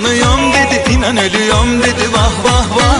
yanıyorum dedi inan ölüyorum dedi. Vah vah vah.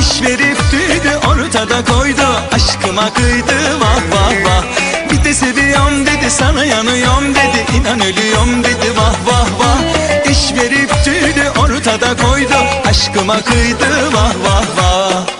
İş verip tüydü ortada koydu. Aşkıma kıydı vah vah vah. Bir de seviyorum dedi sana yanıyorum dedi. İnan ölüyorum dedi vah vah vah. İş verip tüydü ortada koydu. Aşkıma kıydı vah vah vah